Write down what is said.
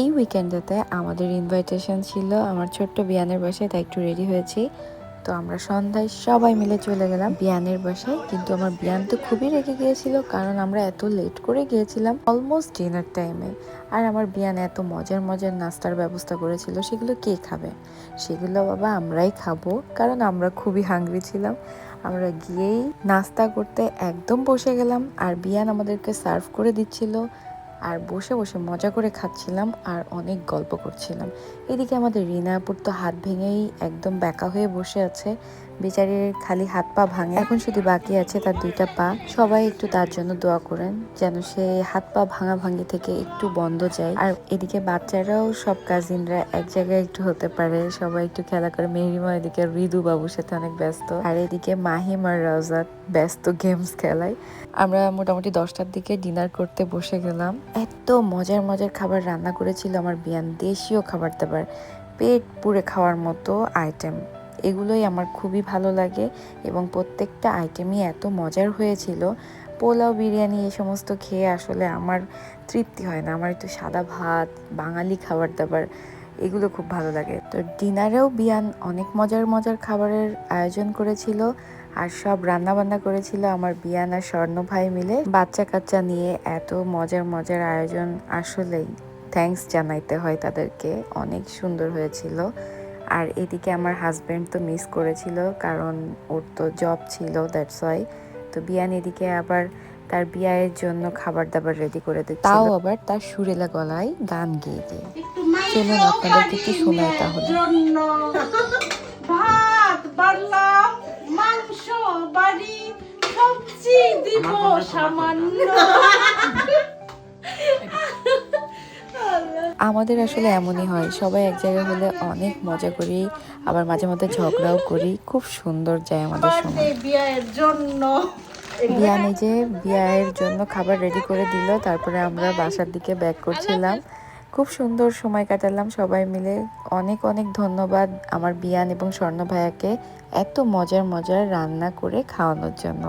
এই উইকেন্ডেতে আমাদের ইনভাইটেশন ছিল, আমার ছোট্ট বিয়ানের বাসায়, তাই একটু রেডি হয়েছি। তো আমরা সন্ধ্যায় সবাই মিলে চলে গেলাম বিয়ানের বাসায়। কিন্তু আমার বিয়ান তো খুবই রেগে গিয়েছিল, কারণ আমরা এত লেট করে গিয়েছিলাম অলমোস্ট ডিনার টাইমে আর আমার বিয়ান এত মজার মজার নাস্তার ব্যবস্থা করেছিল, সেগুলো কে খাবে? সেগুলো বাবা আমরাই খাব, কারণ আমরা খুবই হাংরি ছিলাম। আমরা গিয়েই নাস্তা করতে একদম বসে গেলাম, আর বিয়ান আমাদেরকে সার্ভ করে দিচ্ছিল। আর বসে বসে মজা করে খাচ্ছিলাম আর অনেক গল্প করছিলাম। এদিকে আমাদের রিনাপুর তো হাত ভেঙেই একদম ব্যাকা হয়ে বসে আছে। বেচারির খালি হাত পা ভাঙে। এখন শুধু বাকি আছে তার দুইটা পা। সবাই একটু তার জন্য দোয়া করেন যেন সে হাত পা ভাঙা ভাঙি থেকে একটু বন্ধ যায়। আর এদিকে বাচ্চারাও সব কাজিনরা এক জায়গায় একটু হতে পারে। সবাই একটু খেলা করে। মেহরিমা এদিকে রিদু বাবুর সাথে অনেক ব্যস্ত। আর এদিকে মাহিম আর রাজাত ব্যস্ত গেমস খেলায়। আমরা মোটামুটি দশটার দিকে ডিনার করতে বসে গেলাম। এত মজার মজার খাবার রান্না করেছিল আমার বিয়ান। দেশীয় খাবার দাবার, পেট পুড়ে খাওয়ার মতো আইটেম এগুলোই আমার খুবই ভালো লাগে এবং প্রত্যেকটা আইটেমই এত মজার হয়েছিল। পোলাও, বিরিয়ানি এই সমস্ত খেয়ে আসলে আমার তৃপ্তি হয় না। আমার একটু সাদা ভাত, বাঙালি খাবার দাবার এগুলো খুব ভালো লাগে। তো ডিনারেও বিয়ান অনেক মজার মজার খাবারের আয়োজন করেছিল আর সব রান্না বান্না করেছিল আমার বিয়ান আর স্বর্ণ ভাই মিলে। বাচ্চা কাচ্চা নিয়ে এত মজার মজার আয়োজন আসলেই থ্যাঙ্কস জানাইতে হয় তাদেরকে। অনেক সুন্দর হয়েছিল। আর এদিকে আমার হাজব্যান্ড তো মিস করেছিল কারণ ওর তো জব ছিল দ্যাটস ওয়াই তো বিয়ান এদিকে আবার তার বিয়ের জন্য খাবার দাবার রেডি করে দিচ্ছে তাও আবার তার সুরেলা গলায় গান গেয়ে গিয়ে চলুন আপনাদেরকে একটু শোনাই তাহলে। ভাত বাড়লাম মাংস বাড়ি সবজি দিব সামান্য। আমাদের আসলে এমনই হয় সবাই এক জায়গায় হলে অনেক মজা করি আবার মাঝে মাঝে ঝগড়াও করি খুব সুন্দর যায় আমাদের সময়। বিয়ের জন্য। বিয়া নিজে বিয়ের জন্য খাবার রেডি করে দিল তারপরে আমরা বাসার দিকে ব্যাক করছিলাম। খুব সুন্দর সময় কাটালাম সবাই মিলে। অনেক অনেক ধন্যবাদ আমার বিয়ান এবং স্বর্ণ ভাইয়াকে এত মজার মজার রান্না করে খাওয়ানোর জন্য।